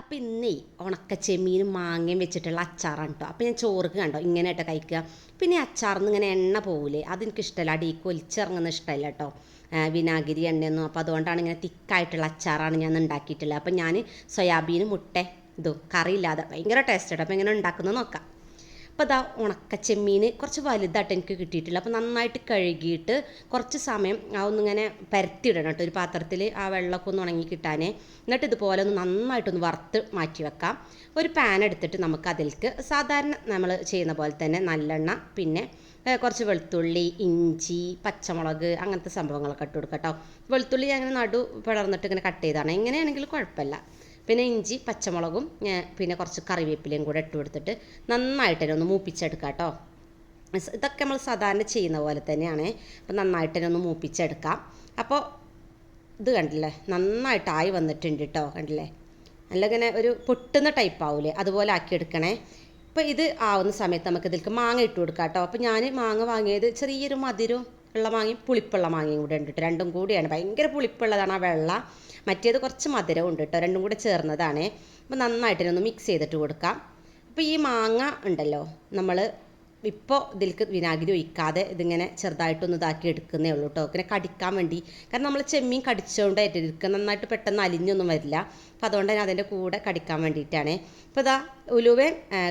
അപ്പം ഇന്നേ ഉണക്ക ചെമ്മീനും മാങ്ങയും വെച്ചിട്ടുള്ള അച്ചാറാണ് കേട്ടോ അപ്പം ഞാൻ ചോറുക്ക് കണ്ടോ ഇങ്ങനെ കേട്ടോ കഴിക്കുക. പിന്നെ അച്ചാറിന്ന് ഇങ്ങനെ എണ്ണ പോകില്ലേ അതെനിക്കിഷ്ടമല്ല അടീ കൊലിച്ചിറങ്ങുന്ന ഇഷ്ടമല്ല കേട്ടോ വിനാഗിരി എണ്ണയൊന്നും. അപ്പോൾ അതുകൊണ്ടാണ് ഇങ്ങനെ തിക്കായിട്ടുള്ള അച്ചാറാണ് ഞാൻ ഉണ്ടാക്കിയിട്ടുള്ളത്. അപ്പം ഞാൻ സോയാബീൻ മുട്ട ഇതും കറിയില്ലാതെ. ഭയങ്കര ടേസ്റ്റ് കേട്ടോ അപ്പം ഇങ്ങനെ ഉണ്ടാക്കുന്നത് നോക്കാം. അപ്പോൾ ഇതാ ഉണക്ക ചെമ്മീൻ കുറച്ച് വലുതായിട്ട് എനിക്ക് കിട്ടിയിട്ടില്ല. അപ്പോൾ നന്നായിട്ട് കഴുകിയിട്ട് കുറച്ച് സമയം ആ ഒന്നിങ്ങനെ പരത്തിയിടണം കേട്ടോ ഒരു പാത്രത്തിൽ ആ വെള്ളമൊക്കെ ഒന്ന് ഉണങ്ങി കിട്ടാനേ. എന്നിട്ട് ഇതുപോലെ ഒന്ന് നന്നായിട്ടൊന്ന് വറുത്ത് മാറ്റി വെക്കാം. ഒരു പാൻ എടുത്തിട്ട് നമുക്ക് അതിലേക്ക് സാധാരണ നമ്മൾ ചെയ്യുന്ന പോലെ തന്നെ നല്ലെണ്ണ പിന്നെ കുറച്ച് വെളുത്തുള്ളി ഇഞ്ചി പച്ചമുളക് അങ്ങനത്തെ സംഭവങ്ങളൊക്കെ ഇട്ട് കൊടുക്കാം കേട്ടോ. വെളുത്തുള്ളി ഞാൻ ഇങ്ങനെ നടു പിളർന്നിട്ട് ഇങ്ങനെ കട്ട് ചെയ്താണ് എങ്ങനെയാണെങ്കിലും കുഴപ്പമില്ല. പിന്നെ ഇഞ്ചി പച്ചമുളകും പിന്നെ കുറച്ച് കറിവേപ്പിലയും കൂടെ ഇട്ട് കൊടുത്തിട്ട് നന്നായിട്ട് തന്നെ ഒന്ന് മൂപ്പിച്ചെടുക്കാം കേട്ടോ ഇതൊക്കെ നമ്മൾ സാധാരണ ചെയ്യുന്ന പോലെ തന്നെയാണ്. അപ്പം നന്നായിട്ട് തന്നെ ഒന്ന് മൂപ്പിച്ചെടുക്കാം. അപ്പോൾ ഇത് കണ്ടില്ലേ? നന്നായിട്ടായി വന്നിട്ടുണ്ട് കേട്ടോ കണ്ടില്ലേ? നല്ല ഇങ്ങനെ ഒരു പൊട്ടുന്ന ടൈപ്പ് ആവൂലേ? അതുപോലെ ആക്കി എടുക്കണേ. ഇപ്പോൾ ഇത് ആവുന്ന സമയത്ത് നമുക്ക് ഇതിലേക്ക് മാങ്ങ ഇട്ട് കൊടുക്കാം കേട്ടോ അപ്പോൾ ഞാൻ മാങ്ങ വാങ്ങിയത് ചെറിയൊരു മധുരവും ഉള്ള മാങ്ങയും പുളിപ്പുള്ള മാങ്ങയും കൂടെ ഉണ്ട് കേട്ടോ രണ്ടും കൂടിയാണ്. ഭയങ്കര പുളിപ്പുള്ളതാണ് ആ വെള്ള. മറ്റേത് കുറച്ച് മധുരവും ഉണ്ട് കേട്ടോ രണ്ടും കൂടെ ചേർന്നതാണ്. അപ്പോൾ നന്നായിട്ട് ഒന്ന് മിക്സ് ചെയ്തിട്ട് കൊടുക്കാം. അപ്പോൾ ഈ മാങ്ങ ഉണ്ടല്ലോ നമ്മൾ ഇപ്പോൾ ഇതിലേക്ക് വിനാഗിരി ഒഴിക്കാതെ ഇതിങ്ങനെ ചെറുതായിട്ടൊന്ന് ഇതാക്കി എടുക്കുന്നേ ഉള്ളൂ കേട്ടോ ഇങ്ങനെ കടിക്കാൻ വേണ്ടി. കാരണം നമ്മൾ ചെമ്മീൻ കടിച്ചുകൊണ്ടായിട്ട് ഇരിക്കുക നന്നായിട്ട് പെട്ടെന്ന് അലിഞ്ഞൊന്നും വരില്ല. അപ്പോൾ അതുകൊണ്ട് തന്നെ അതിന്റെ കൂടെ കടിക്കാൻ വേണ്ടിയിട്ടാണ്. ഇപ്പോൾ ഇതാ ഉലുവ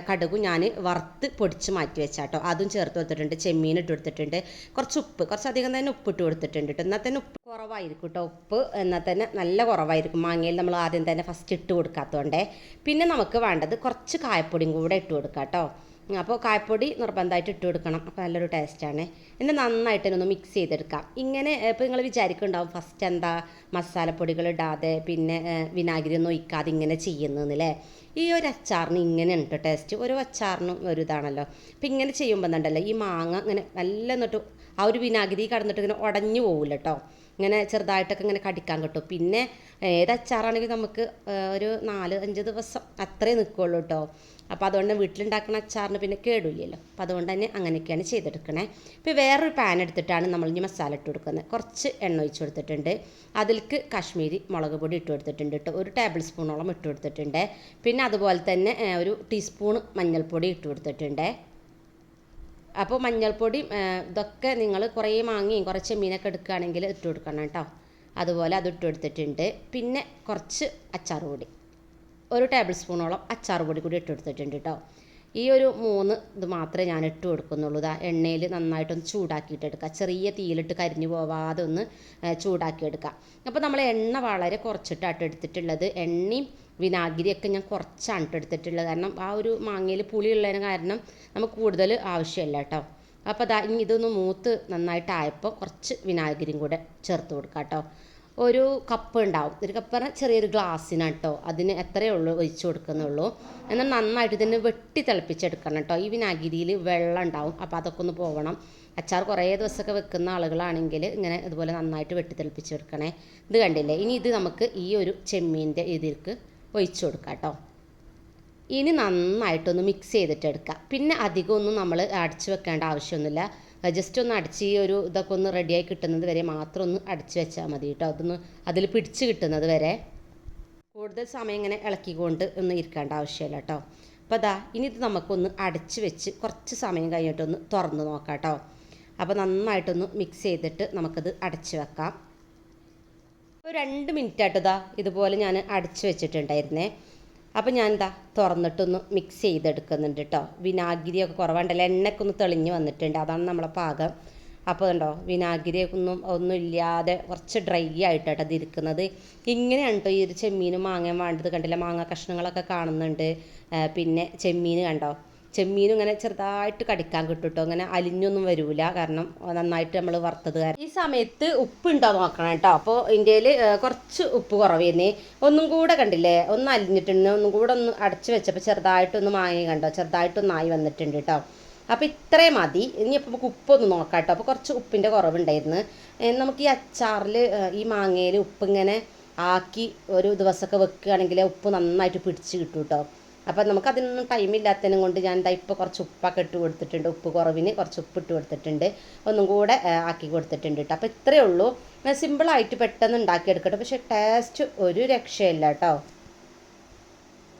കടുക് ഞാൻ വറുത്ത് പൊടിച്ച് മാറ്റി വെച്ചാട്ടോ അതും ചേർത്ത് കൊടുത്തിട്ടുണ്ട്. ചെമ്മീൻ ഇട്ട് കൊടുത്തിട്ടുണ്ട്. കുറച്ച് ഉപ്പ് കുറച്ച് അധികം തന്നെ ഉപ്പ് ഇട്ട് കൊടുത്തിട്ടുണ്ട് കേട്ടോ എന്നാൽ തന്നെ ഉപ്പ് കുറവായിരിക്കും കേട്ടോ ഉപ്പ് എന്നാൽ തന്നെ നല്ല കുറവായിരിക്കും. മാങ്ങയിൽ നമ്മൾ ആദ്യം തന്നെ ഫസ്റ്റ് ഇട്ട് കൊടുക്കാത്തതുകൊണ്ടേ പിന്നെ നമുക്ക് വേണ്ടത് കുറച്ച് കായപ്പൊടിയും കൂടെ ഇട്ട് കൊടുക്കാം കേട്ടോ. അപ്പോൾ കായപ്പൊടി നിർബന്ധമായിട്ട് ഇട്ട് കൊടുക്കണം. അപ്പോൾ നല്ലൊരു ടേസ്റ്റാണ് എന്നെ നന്നായിട്ട് ഒന്ന് മിക്സ് ചെയ്തെടുക്കാം. ഇങ്ങനെ ഇപ്പോൾ നിങ്ങൾ വിചാരിക്കുന്നുണ്ടാവും ഫസ്റ്റ് എന്താ മസാലപ്പൊടികൾ ഇടാതെ പിന്നെ വിനാഗിരി ഒന്നും ഒഴിക്കാതെ ഇങ്ങനെ ചെയ്യുന്നതെന്നല്ലേ ഈ ഒരു അച്ചാറിന് ഇങ്ങനെ ഉണ്ട് ടേസ്റ്റ് ഒരു അച്ചാറിനും ഒരു ഇതാണല്ലോ. അപ്പം ഇങ്ങനെ ചെയ്യുമ്പോൾ എന്നുണ്ടല്ലോ ഈ മാങ്ങ ഇങ്ങനെ നല്ല എന്നിട്ട് ആ ഒരു വിനാഗിരി കടന്നിട്ട് ഇങ്ങനെ ഉടഞ്ഞു പോകില്ല കേട്ടോ. ഇങ്ങനെ ചെറുതായിട്ടൊക്കെ ഇങ്ങനെ കടിക്കാൻ കിട്ടും. പിന്നെ ഏത് അച്ചാറാണെങ്കിലും നമുക്ക് ഒരു നാല് അഞ്ച് ദിവസം അത്രേ നിൽക്കുള്ളൂ കേട്ടോ അപ്പോൾ അതുകൊണ്ട് വീട്ടിലുണ്ടാക്കുന്ന അച്ചാറിന് പിന്നെ കേടില്ലല്ലോ അപ്പോൾ അതുകൊണ്ട് തന്നെ അങ്ങനെയൊക്കെയാണ് ചെയ്തെടുക്കണേ. ഇപ്പോൾ വേറൊരു പാൻ എടുത്തിട്ടാണ് നമ്മൾ ഇനി മസാല ഇട്ട് കൊടുക്കുന്നത്. കുറച്ച് എണ്ണ ഒഴിച്ച് കൊടുത്തിട്ടുണ്ട്. അതിലേക്ക് കാശ്മീരി മുളക് പൊടി ഇട്ട് കൊടുത്തിട്ടുണ്ട് കേട്ടോ ഒരു ടേബിൾ സ്പൂണോളം ഇട്ട് കൊടുത്തിട്ടുണ്ട്. പിന്നെ അതുപോലെ തന്നെ ഒരു ടീസ്പൂൺ മഞ്ഞൾപ്പൊടി ഇട്ട് കൊടുത്തിട്ടുണ്ട്. അപ്പോൾ മഞ്ഞൾപ്പൊടി ഇതൊക്കെ നിങ്ങൾ കുറേ മാങ്ങയും കുറച്ച് മീനൊക്കെ എടുക്കുകയാണെങ്കിൽ ഇട്ട് കൊടുക്കണം കേട്ടോ. അതുപോലെ അത് ഇട്ട് കൊടുത്തിട്ടുണ്ട്. പിന്നെ കുറച്ച് അച്ചാർ പൊടി ഒരു ടേബിൾ സ്പൂണോളം അച്ചാർ പൊടി കൂടി ഇട്ട് കൊടുത്തിട്ടുണ്ട് കേട്ടോ. ഈ ഒരു മൂന്ന് ഇത് മാത്രമേ ഞാൻ ഇട്ട് കൊടുക്കുന്നുള്ളൂ. ഇതാ എണ്ണയിൽ നന്നായിട്ടൊന്ന് ചൂടാക്കിയിട്ട് എടുക്കുക ചെറിയ തീയിലിട്ട് കരിഞ്ഞു പോവാതെ ഒന്ന് ചൂടാക്കി ചൂടാക്കിയെടുക്കുക അപ്പോൾ നമ്മൾ എണ്ണ വളരെ കുറച്ചിട്ടാണ് എടുത്തിട്ടുള്ളത്. എണ്ണയും വിനാഗിരിയൊക്കെ ഞാൻ കുറച്ചാണ് എടുത്തിട്ടുള്ളത്. കാരണം ആ ഒരു മാങ്ങയിൽ പുളിയുള്ളതിന് കാരണം നമുക്ക് കൂടുതൽ ആവശ്യമില്ല കേട്ടോ. അപ്പോൾ ഇതൊന്ന് മൂത്ത് നന്നായിട്ടായപ്പോൾ കുറച്ച് വിനാഗിരിയും കൂടെ ചേർത്ത് കൊടുക്കാം കേട്ടോ. ഒരു കപ്പ് ഉണ്ടാവും. ഒരു കപ്പ് പറഞ്ഞാൽ ചെറിയൊരു ഗ്ലാസ്സിനാണ് കേട്ടോ. അതിന് എത്രയേ ഉള്ളൂ? ഒഴിച്ചു കൊടുക്കുന്നുള്ളൂ. എന്നാൽ നന്നായിട്ട് ഇതിനെ വെട്ടി തിളപ്പിച്ചെടുക്കണം കേട്ടോ. ഈ വിനാഗിരിയിൽ വെള്ളം ഉണ്ടാവും. അപ്പോൾ അതൊക്കെ ഒന്ന് പോകണം അച്ചാർ കുറേ ദിവസമൊക്കെ വെക്കുന്ന ആളുകളാണെങ്കിൽ ഇങ്ങനെ ഇതുപോലെ നന്നായിട്ട് വെട്ടി തിളപ്പിച്ച് തിളപ്പിച്ചെടുക്കണേ. ഇത് കണ്ടില്ലേ? ഇനി ഇത് നമുക്ക് ഈ ഒരു ചെമ്മീന്റെ ഇതിലേക്ക് ഒഴിച്ചു കൊടുക്കാം കേട്ടോ. ഇനി നന്നായിട്ടൊന്ന് മിക്സ് ചെയ്തിട്ടെടുക്കുക പിന്നെ അധികമൊന്നും നമ്മൾ അടിച്ചു വെക്കേണ്ട ആവശ്യമൊന്നുമില്ല. ജസ്റ്റ് ഒന്ന് അടിച്ച് ഈ ഒരു ഇതൊക്കെ ഒന്ന് റെഡിയായി കിട്ടുന്നത് വരെ മാത്രം ഒന്ന് അടിച്ച് വെച്ചാൽ മതി കേട്ടോ. അതൊന്ന് അതിൽ പിടിച്ച് കിട്ടുന്നത് വരെ കൂടുതൽ സമയം ഇങ്ങനെ ഇളക്കിക്കൊണ്ട് ഒന്നും ഇരിക്കേണ്ട ആവശ്യമില്ല കേട്ടോ. അപ്പോൾ അതാ ഇനി ഇത് നമുക്കൊന്ന് അടച്ച് വെച്ച് കുറച്ച് സമയം കഴിഞ്ഞിട്ടൊന്ന് തുറന്ന് നോക്കാം കേട്ടോ. അപ്പോൾ നന്നായിട്ടൊന്ന് മിക്സ് ചെയ്തിട്ട് നമുക്കത് അടച്ച് വെക്കാം. ഒരു രണ്ട് മിനിറ്റ് ആയിട്ടതാ ഇതാ ഇതുപോലെ ഞാൻ അടച്ച് വെച്ചിട്ടുണ്ടായിരുന്നേ. അപ്പോൾ ഞാൻ എന്താ തുറന്നിട്ടൊന്ന് മിക്സ് ചെയ്തെടുക്കുന്നുണ്ട് കേട്ടോ വിനാഗിരിയൊക്കെ കുറവുണ്ടല്ലോ എണ്ണയൊക്കെ ഒന്ന് തെളിഞ്ഞ് വന്നിട്ടുണ്ട്. അതാണ് നമ്മളെ പാകം. അപ്പോൾ ഉണ്ടോ വിനാഗിരിയൊക്കെ ഒന്നും ഒന്നും ഇല്ലാതെ കുറച്ച് ഡ്രൈ ആയിട്ടാണ് അത് ഇരിക്കുന്നത്. ഇങ്ങനെയാണ് കേട്ടോ ഈ ഒരു ചെമ്മീനും മാങ്ങയും വേണ്ടത്. കണ്ടില്ല മാങ്ങ കഷ്ണങ്ങളൊക്കെ കാണുന്നുണ്ട്. പിന്നെ ചെമ്മീൻ കണ്ടോ ചെമ്മീനും ഇങ്ങനെ ചെറുതായിട്ട് കടിക്കാൻ കിട്ടും അങ്ങനെ അലിഞ്ഞൊന്നും വരൂല. കാരണം നന്നായിട്ട് നമ്മൾ വറുത്തത് കാരണം ഈ സമയത്ത് ഉപ്പ് ഉണ്ടോ നോക്കണം കേട്ടോ. അപ്പോൾ ഇന്ത്യയിൽ കുറച്ച് ഉപ്പ് കുറവേന്നേ ഒന്നും കൂടെ കണ്ടില്ലേ? ഒന്ന് അലിഞ്ഞിട്ടുണ്ട്. ഒന്നും കൂടെ ഒന്ന് അടച്ചു വെച്ചപ്പോൾ ചെറുതായിട്ടൊന്ന് മാങ്ങി കണ്ടോ? ചെറുതായിട്ടൊന്നായി വന്നിട്ടുണ്ട് കേട്ടോ. അപ്പോൾ ഇത്രയും മതി. ഇനി അപ്പോൾ നമുക്ക് ഉപ്പൊന്ന് നോക്കാം കേട്ടോ. അപ്പോൾ കുറച്ച് ഉപ്പിന്റെ കുറവുണ്ടായിരുന്നു. നമുക്ക് ഈ അച്ചാറിൽ ഈ മാങ്ങയിൽ ഉപ്പിങ്ങനെ ആക്കി ഒരു ദിവസമൊക്കെ വെക്കുകയാണെങ്കിൽ ഉപ്പ് നന്നായിട്ട് പിടിച്ച് കിട്ടും കേട്ടോ. അപ്പം നമുക്ക് അതിനൊന്നും ടൈമില്ലാത്തതിനും കൊണ്ട് ഞാൻ എന്താ ഇപ്പോൾ കുറച്ച് ഉപ്പൊക്കെ ഇട്ട് കൊടുത്തിട്ടുണ്ട്. ഉപ്പ് കുറവിന് കുറച്ച് ഉപ്പ് ഇട്ട് കൊടുത്തിട്ടുണ്ട്. ഒന്നും കൂടെ ആക്കി കൊടുത്തിട്ടുണ്ട് കേട്ടോ അപ്പോൾ ഇത്രയേ ഉള്ളൂ. സിമ്പിളായിട്ട് പെട്ടെന്ന് ഉണ്ടാക്കിയെടുക്കട്ടെ പക്ഷേ ടേസ്റ്റ് ഒരു രക്ഷയില്ല കേട്ടോ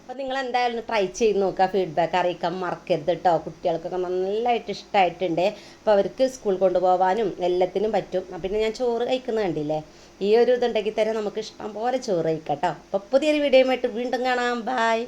അപ്പോൾ നിങ്ങൾ എന്തായാലും ട്രൈ ചെയ്ത് നോക്കുക. ഫീഡ്ബാക്ക് അറിയിക്കാൻ മറക്കരുത് കേട്ടോ കുട്ടികൾക്കൊക്കെ നല്ലതായിട്ട് ഇഷ്ടമായിട്ടുണ്ട് അപ്പോൾ അവർക്ക് സ്കൂൾ കൊണ്ടുപോകാനും എല്ലാത്തിനും പറ്റും. പിന്നെ ഞാൻ ചോറ് കഴിക്കുന്നത് കണ്ടില്ലേ? ഈ ഒരു ഇതുണ്ടെങ്കിൽ തന്നെ നമുക്ക് ഇഷ്ടം പോലെ ചോറ് കഴിക്കാം കേട്ടോ അപ്പോൾ പുതിയൊരു വീഡിയോയുമായിട്ട് വീണ്ടും കാണാം. ബായ്